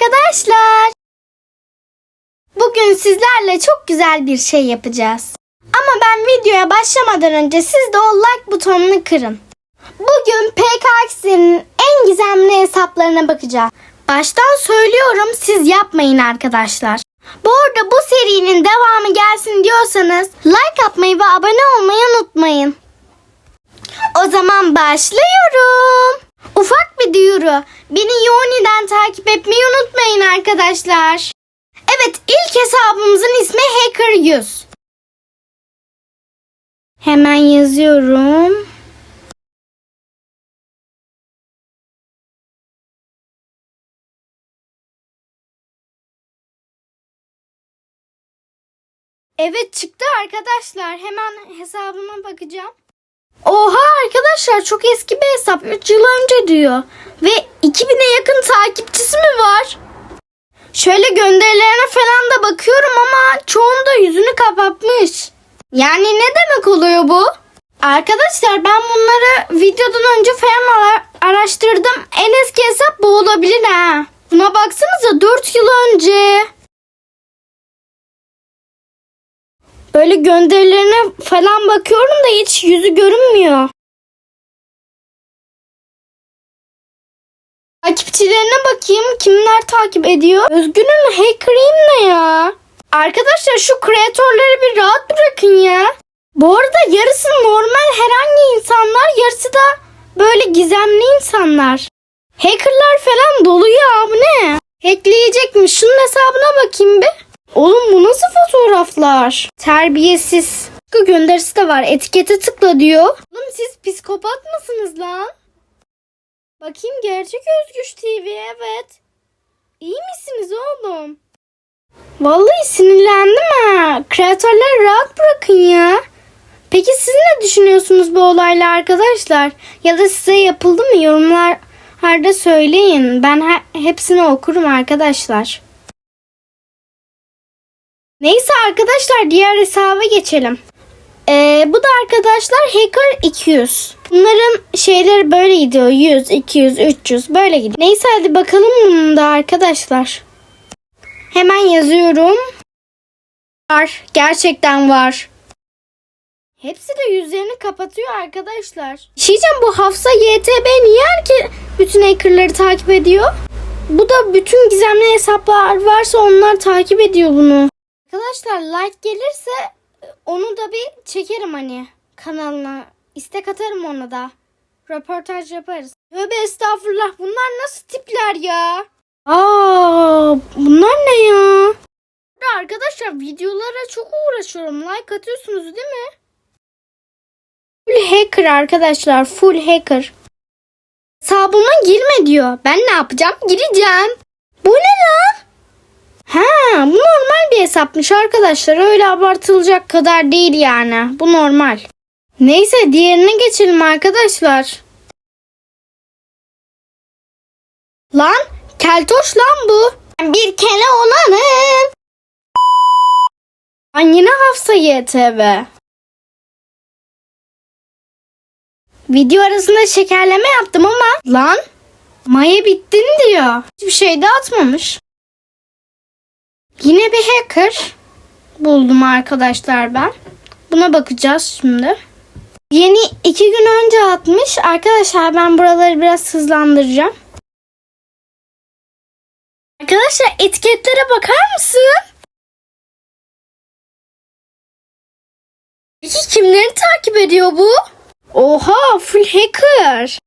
arkadaşlar. Bugün sizlerle çok güzel bir şey yapacağız. Ama ben videoya başlamadan önce siz de o like butonunu kırın. Bugün PKX'in en gizemli hesaplarına bakacağız. Baştan söylüyorum siz yapmayın arkadaşlar. Bu arada bu serinin devamı gelsin diyorsanız like atmayı ve abone olmayı unutmayın. O zaman başlıyorum. Duyuru. Beni Yoni'den takip etmeyi unutmayın arkadaşlar. Evet ilk hesabımızın ismi Hacker100. Hemen yazıyorum. Evet çıktı arkadaşlar. Hemen hesabıma bakacağım. Oha arkadaşlar çok eski bir hesap. 3 yıl önce diyor. Ve 2000'e yakın takipçisi mi var? Şöyle gönderilerine falan da bakıyorum ama çoğunda yüzünü kapatmış. Yani ne demek oluyor bu? Arkadaşlar ben bunları videodan önce falan ara- araştırdım. En eski hesap bu olabilir ha. Buna baksanıza Böyle gönderilerine falan bakıyorum da hiç yüzü görünmüyor. Takipçilerine bakayım kimler takip ediyor. Özgün'ün hacker'ıyım ne ya? Arkadaşlar şu kreatörleri bir rahat bırakın ya. Bu arada yarısı normal herhangi insanlar yarısı da böyle gizemli insanlar. Hackerlar falan dolu ya bu ne? Hackleyecekmiş şunun hesabına bakayım bir. Oğlum bu nasıl fotoğraflar? Terbiyesiz. Tıkı gönderisi de var. Etikete tıkla diyor. Oğlum siz psikopat mısınız lan? Bakayım gerçek Özgüç TV evet. İyi misiniz oğlum? Vallahi sinirlendim ha. Kreatörleri rahat bırakın ya. Peki siz ne düşünüyorsunuz bu olayla arkadaşlar? Ya da size yapıldı mı yorumlarda söyleyin. Ben he- hepsini okurum arkadaşlar. Neyse arkadaşlar diğer hesaba geçelim. Ee, bu da arkadaşlar Hacker 200. Bunların şeyleri böyle gidiyor. 100, 200, 300 böyle gidiyor. Neyse hadi bakalım bunun da arkadaşlar. Hemen yazıyorum. Var. Gerçekten var. Hepsi de yüzlerini kapatıyor arkadaşlar. Şişem bu Hafsa YTB niye herke bütün hackerları takip ediyor? Bu da bütün gizemli hesaplar varsa onlar takip ediyor bunu. Arkadaşlar like gelirse onu da bir çekerim hani kanalına. İstek atarım ona da. Röportaj yaparız. Tövbe estağfurullah bunlar nasıl tipler ya? Aa, bunlar ne ya? Arkadaşlar videolara çok uğraşıyorum. Like atıyorsunuz değil mi? Full hacker arkadaşlar. Full hacker. Hesabıma girme diyor. Ben ne yapacağım? Gireceğim. Bu ne lan? Ha, bu normal bir hesapmış arkadaşlar. Öyle abartılacak kadar değil yani. Bu normal. Neyse diğerine geçelim arkadaşlar. Lan keltoş lan bu. Bir kele olanım. Lan yine Hafsa YTV. Video arasında şekerleme yaptım ama lan Maya bittin diyor. Hiçbir şey de atmamış. Yine bir hacker buldum arkadaşlar ben. Buna bakacağız şimdi. Yeni iki gün önce atmış. Arkadaşlar ben buraları biraz hızlandıracağım. Arkadaşlar etiketlere bakar mısın? Peki kimleri takip ediyor bu? Oha full hacker.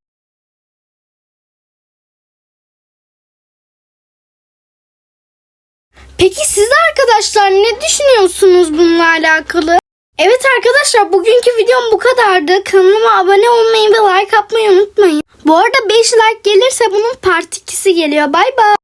Peki siz arkadaşlar ne düşünüyorsunuz bununla alakalı? Evet arkadaşlar bugünkü videom bu kadardı. Kanalıma abone olmayı ve like atmayı unutmayın. Bu arada 5 like gelirse bunun part 2'si geliyor. Bay bay.